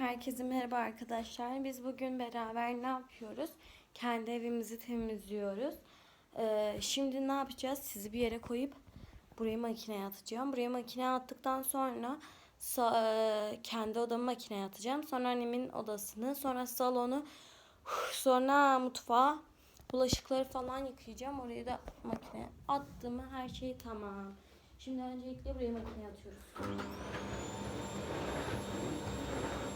Herkese merhaba arkadaşlar. Biz bugün beraber ne yapıyoruz? Kendi evimizi temizliyoruz. Ee, şimdi ne yapacağız? Sizi bir yere koyup burayı makineye atacağım. Buraya makineye attıktan sonra sa- e, kendi odamı makineye atacağım. Sonra annemin odasını, sonra salonu, sonra mutfağı, bulaşıkları falan yıkayacağım. Orayı da makineye attım. Her şey tamam. Şimdi öncelikle burayı makineye atıyoruz.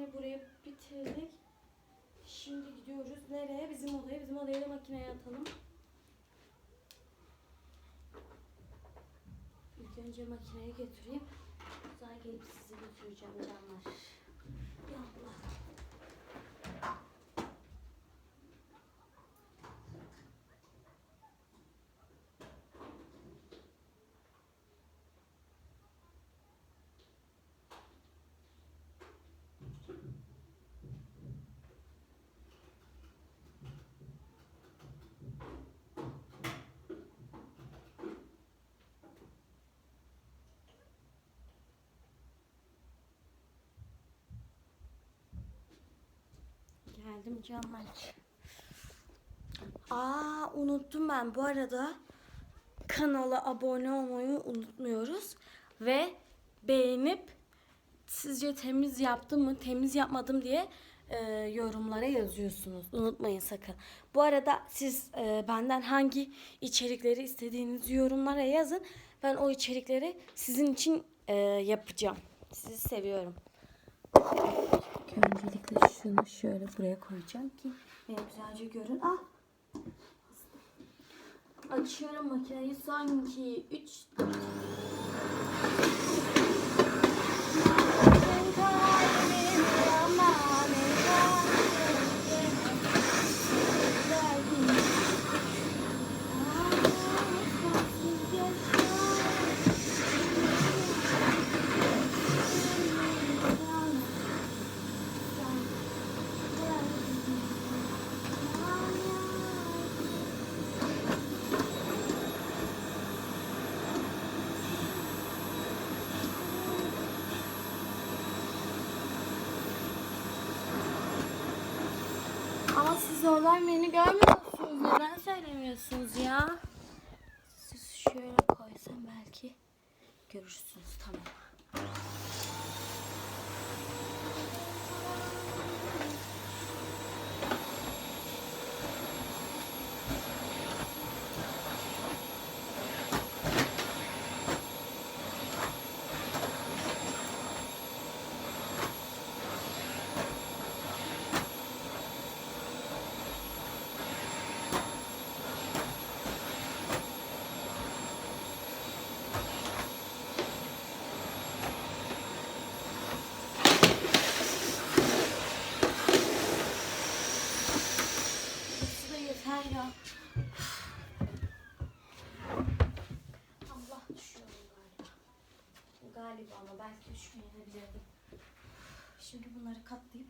Şimdi burayı bitirdik. Şimdi gidiyoruz. Nereye? Bizim odaya. Bizim odaya da makineye atalım. İlk önce makineye götüreyim. Sonra gelip sizi götüreceğim canlar. Yallah. Geldim canlar. Aa unuttum ben. Bu arada kanala abone olmayı unutmuyoruz. Ve beğenip sizce temiz yaptım mı, temiz yapmadım diye e, yorumlara yazıyorsunuz. Unutmayın sakın. Bu arada siz e, benden hangi içerikleri istediğinizi yorumlara yazın. Ben o içerikleri sizin için e, yapacağım. Sizi seviyorum. Öncelikle şunu şöyle buraya koyacağım ki beni güzelce görün. Ah! Açıyorum makineyi sanki 3 oradan beni görmüyorsunuz. Neden söylemiyorsunuz ya? Siz şöyle koysam belki görürsünüz. Tamam. Burası da yeter ya. Allah düşüyorum galiba. Galiba ama belki düşmeyebilirdim. Şimdi bunları katlayıp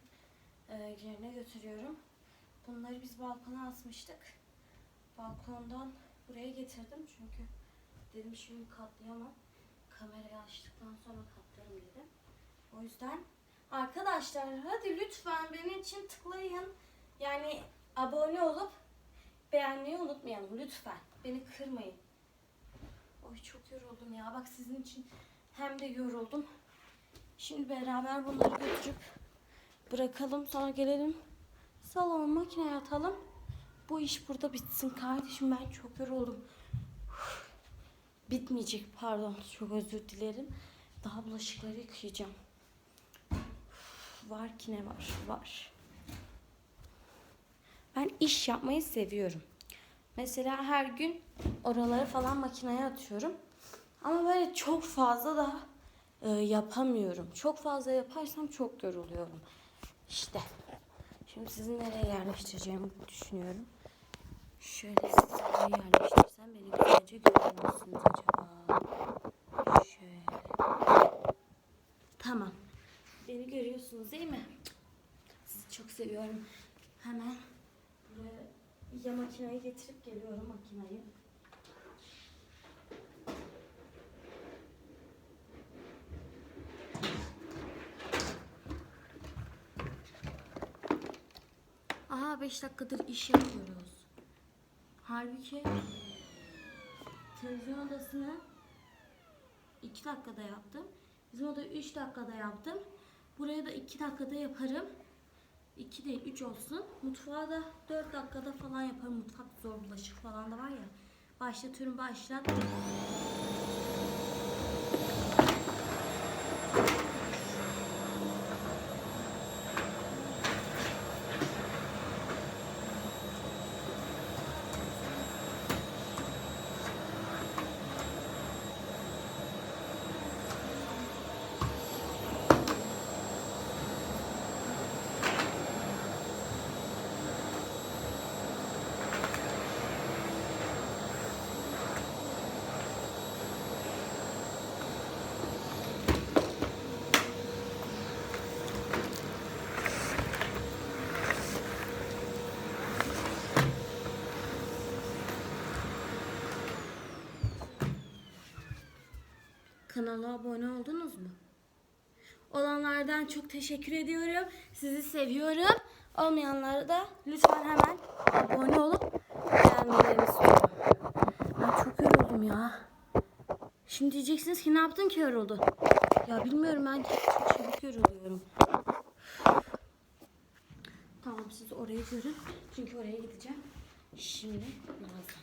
e, yerine götürüyorum. Bunları biz balkona asmıştık. Balkondan buraya getirdim çünkü dedim şimdi katlayamam. Kamerayı açtıktan sonra katlarım dedim. O yüzden arkadaşlar hadi lütfen benim için tıklayın. Yani abone olup beğenmeyi unutmayalım lütfen. Beni kırmayın. Oy çok yoruldum ya. Bak sizin için hem de yoruldum. Şimdi beraber bunları götürüp bırakalım. Sonra gelelim salon makineye atalım. Bu iş burada bitsin kardeşim. Ben çok yoruldum. Bitmeyecek pardon. Çok özür dilerim. Daha bulaşıkları yıkayacağım. var ki ne var? Var. Ben iş yapmayı seviyorum. Mesela her gün oraları falan makineye atıyorum. Ama böyle çok fazla da e, yapamıyorum. Çok fazla yaparsam çok yoruluyorum. İşte. Şimdi sizi nereye yerleştireceğimi düşünüyorum. Şöyle sizi yerleştirsem beni güzelce görür müsünüz acaba? Şöyle. Tamam. Beni görüyorsunuz değil mi? Sizi çok seviyorum. Hemen buraya ya makinayı getirip geliyorum makinayı. Aha 5 dakikadır iş yapıyoruz. Halbuki televizyon odasını 2 dakikada yaptım. Bizim odayı 3 dakikada yaptım. Buraya da 2 dakikada yaparım. 2 değil 3 olsun. Mutfağı da 4 dakikada falan yaparım. Mutfak zor bulaşık falan da var ya. Başlatıyorum başlat. Kanala abone oldunuz mu? Olanlardan çok teşekkür ediyorum. Sizi seviyorum. Olmayanlara da lütfen hemen abone olup beğenmelerini istiyorum. Ben çok yoruldum ya. Şimdi diyeceksiniz ki ne yaptın ki yoruldun? Ya bilmiyorum ben çok çabuk yoruluyorum. Tamam siz orayı görün. Çünkü oraya gideceğim. Şimdi birazdan.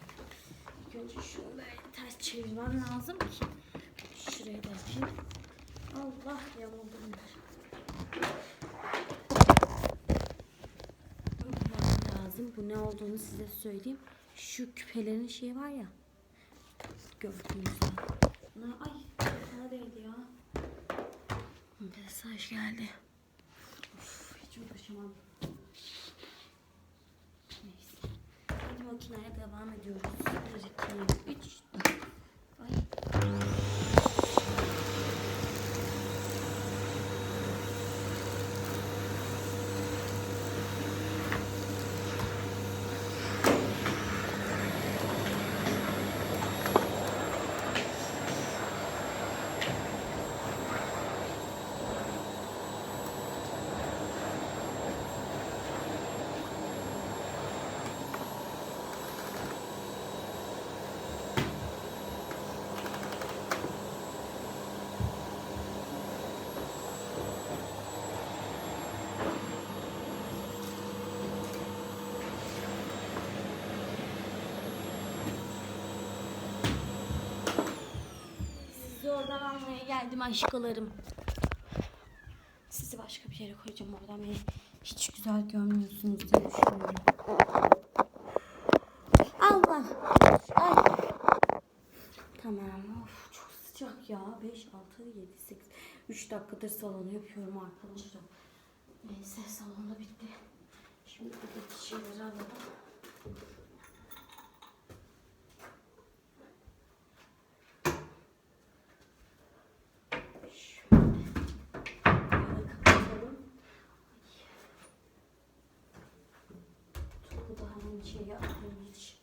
İlk önce şunu böyle ters çevirmem lazım ki şuraya basayım. Allah yamadım. lazım. Bu ne olduğunu size söyleyeyim. Şu küpelerin şeyi var ya. Gördüğünüz gibi. Ay neredeydi ya? Mesaj geldi. Of, hiç uğraşamam. Neyse. Hadi makineye devam ediyoruz. 1, 2, 3, 4. geldim aşkolarım. Sizi başka bir yere koyacağım oradan beni hiç güzel görmüyorsunuz diye düşünüyorum. Allah. Ay. Tamam. Of, çok sıcak ya. 5, 6, 7, 8. 3 dakikadır salonu yapıyorum arkadaşlar. Neyse salonda bitti. Şimdi buradaki şeyleri alalım. Şöyle. Böyle kapatalım. İçeri alayım hiç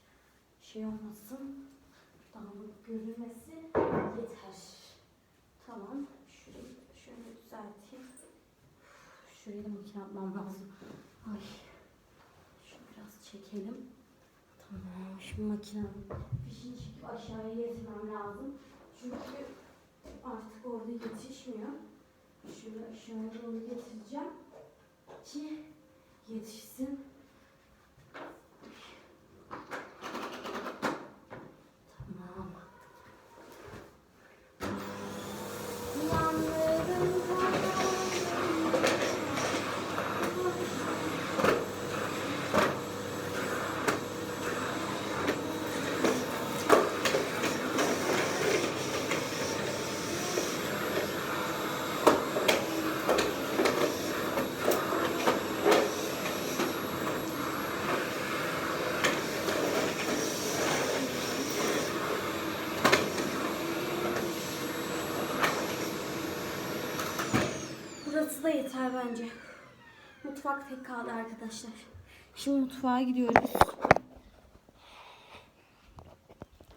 şey olmasın. Dağınık görünmesi yeter. Tamam. Şurayı şöyle düzelteyim. Şurayı da makine atmam lazım. Ay. Şunu biraz çekelim. Tamam. Şimdi makinenin fişini çekip aşağıya getirmem lazım. Çünkü artık orada yetişmiyor. Şöyle aşağıya doğru getireceğim ki yetişsin. Tamam. Yanlarım da yeter bence. Mutfak tek kaldı arkadaşlar. Şimdi mutfağa gidiyoruz.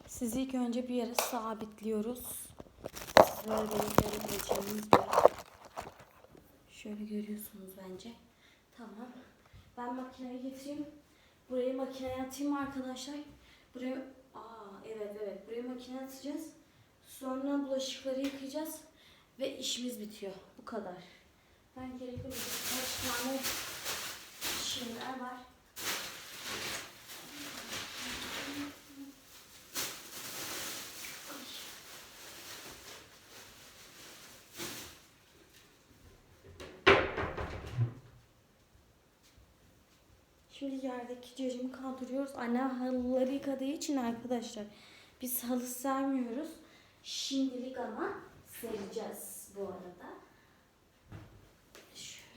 Sizi ilk önce bir yere sabitliyoruz. Böyle görebileceğiniz bir. Şöyle görüyorsunuz bence. Tamam. Ben makineyi getireyim. Burayı makineye atayım arkadaşlar. Buraya Aa evet evet. Buraya makineye atacağız. Sonra bulaşıkları yıkayacağız ve işimiz bitiyor. Bu kadar. Ben gerekli birkaç tane şeyler var. Şimdi yerdeki cacımı kaldırıyoruz. Anne halıları yıkadığı için arkadaşlar biz halı sermiyoruz. Şimdilik ama sereceğiz bu arada. Şöyle.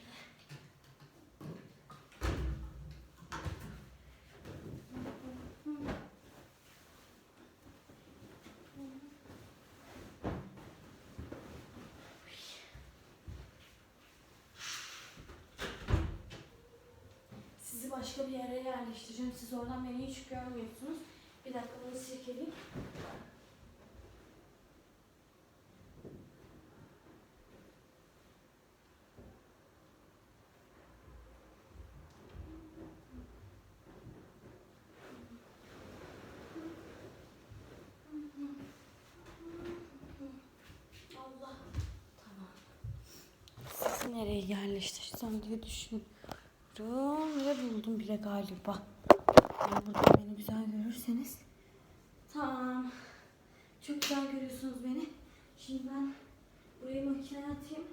Sizi başka bir yere yerleştireceğim. Siz oradan beni hiç görmüyorsunuz. Bir dakika bunu. Sizi nereye yerleştirsem diye düşünüyorum ve buldum bile galiba. Burada beni güzel görürseniz. Tamam. Çok güzel görüyorsunuz beni. Şimdi ben burayı makineye atayım.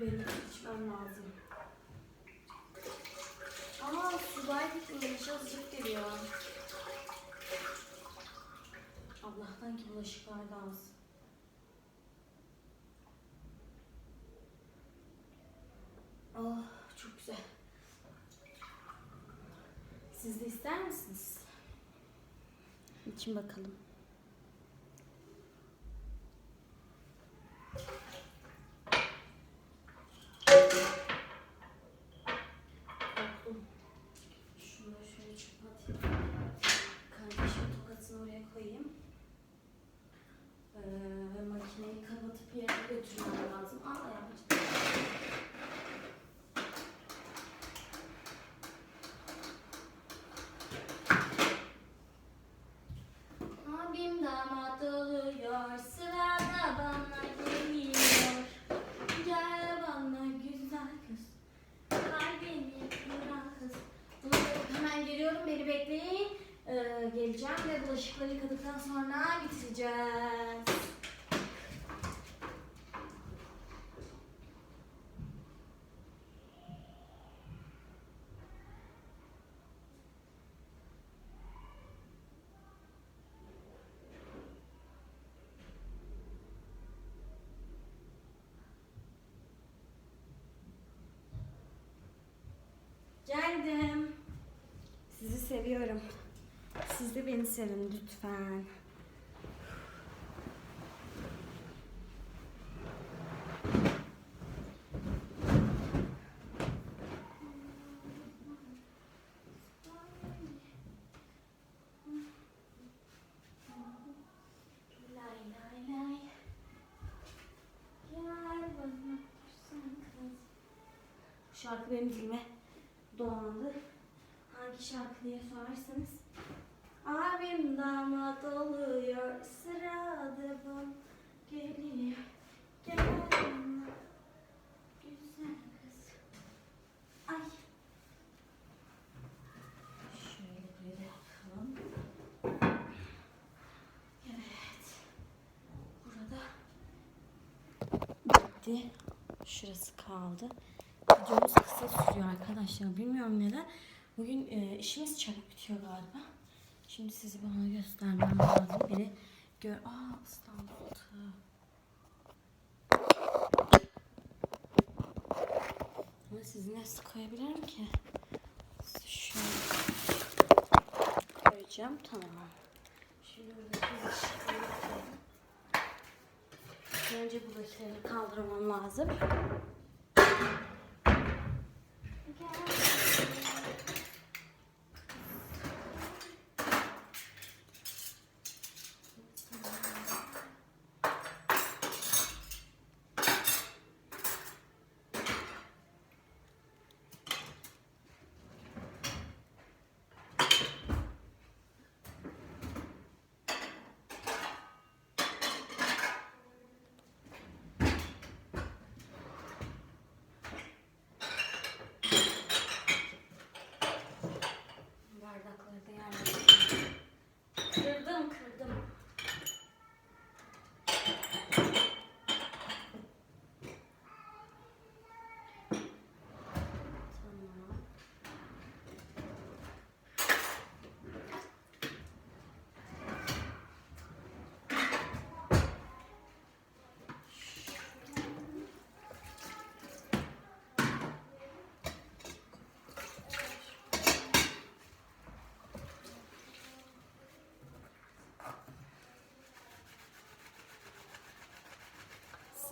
Benim içmem lazım. Aa sular bitmiş azıcık geliyor. Allah'tan ki bulaşıklar da az. Oh çok güzel. Siz de ister misiniz? İçin bakalım. Korktum. Şunları şöyle çöpe atayım. Kardeşim tokasını oraya koyayım. Ee, ve makineyi kapatıp yerine götürmem lazım. Aa yapacağım. Abim damat oluyor, sırada bana geliyor. Gel bana güzel kız, kalbimi kıran kız. Bunu yapıp hemen geliyorum, beni bekleyin. Ee, geleceğim ve bulaşıkları yıkadıktan sonra bitireceğiz. Geldim. Sizi seviyorum. Siz de beni sevin lütfen. Şarkı benim dilime dolandı. Hangi şarkı diye sorarsanız. Abim damat oluyor sırada bu geliyor. Gel bana güzel kız. Ay. Şöyle da yapalım. Evet. Burada bitti. Şurası kaldı. Videomuz kısa sürüyor arkadaşlar. Bilmiyorum neden. Bugün e, işimiz çabuk bitiyor galiba. Şimdi sizi bana göstermem lazım. Biri gör... Aa ıslandı. Ama sizi nasıl koyabilirim ki? Şöyle koyacağım. Tamam. Şimdi buradaki ışıkları koyalım. Önce buradakileri kaldırmam lazım.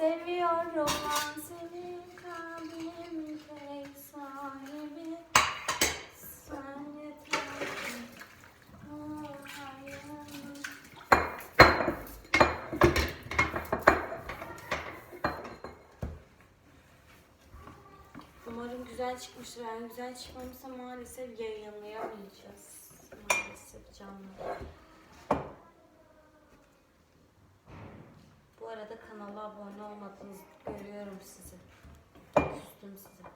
Seviyorum ben seni kalbimin tek sahibi Sen yeter. Umarım güzel çıkmıştır. Yani güzel çıkmamışsa maalesef yayınlayamayacağız. Maalesef canlı. Bu arada kanala abone olmadınız. Görüyorum sizi. Küstüm size.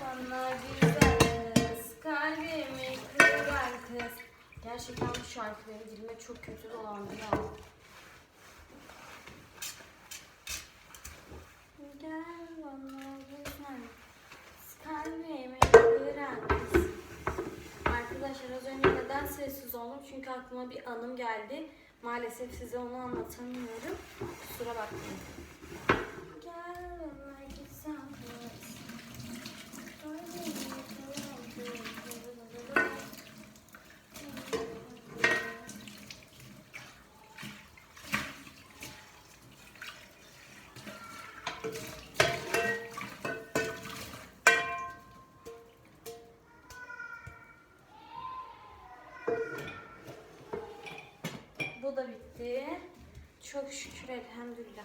Bana güzel kız, kalbimi kıran kız. Gerçekten bu şarkı dilime çok kötü dolandı ya. Gel bana güzel, kalbimi kız. Arkadaşlar az önce neden sessiz oldum? Çünkü aklıma bir anım geldi. Maalesef size onu anlatamıyorum. Kusura bakmayın. Gel like Bu da bitti. Çok şükür elhamdülillah.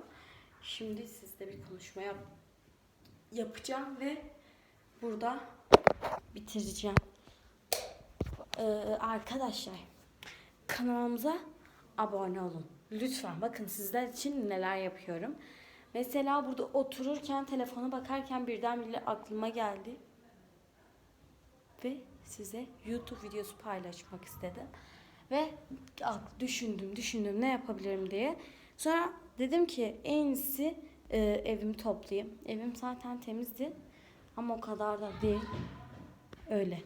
Yapıyor. Şimdi sizle bir konuşma yap yapacağım ve burada bitireceğim. Ee, arkadaşlar kanalımıza abone olun. Lütfen bakın sizler için neler yapıyorum. Mesela burada otururken telefona bakarken birdenbire aklıma geldi. Ve size YouTube videosu paylaşmak istedim. Ve düşündüm düşündüm ne yapabilirim diye. Sonra dedim ki en iyisi e, evimi toplayayım. Evim zaten temizdi. Ama o kadar da değil. Öyle.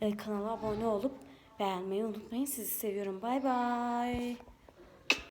E, kanala abone olup beğenmeyi unutmayın. Sizi seviyorum. Bay bay.